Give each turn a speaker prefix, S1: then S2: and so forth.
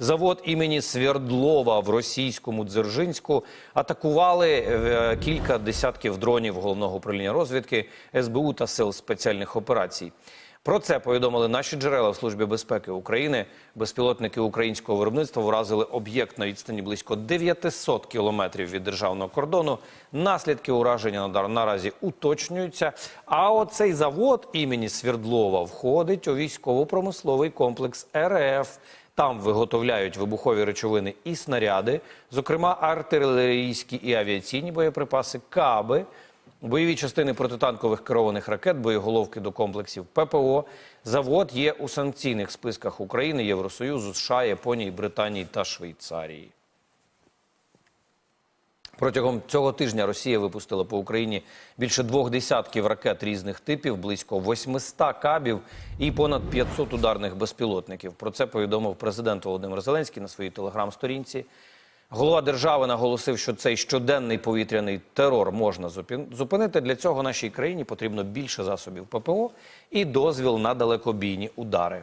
S1: Завод імені Свердлова в російському Дзержинську атакували е, кілька десятків дронів головного управління розвідки СБУ та сил спеціальних операцій. Про це повідомили наші джерела в службі безпеки України. Безпілотники українського виробництва вразили об'єкт на відстані близько 900 кілометрів від державного кордону. Наслідки ураження наразі уточнюються. А оцей завод імені Свердлова входить у військово-промисловий комплекс РФ. Там виготовляють вибухові речовини і снаряди, зокрема артилерійські і авіаційні боєприпаси, каби, бойові частини протитанкових керованих ракет, боєголовки до комплексів ППО. Завод є у санкційних списках України, Євросоюзу, США, Японії, Британії та Швейцарії. Протягом цього тижня Росія випустила по Україні більше двох десятків ракет різних типів, близько 800 кабів і понад 500 ударних безпілотників. Про це повідомив президент Володимир Зеленський на своїй телеграм-сторінці. Голова держави наголосив, що цей щоденний повітряний терор можна зупинити. Для цього нашій країні потрібно більше засобів ППО і дозвіл на далекобійні удари.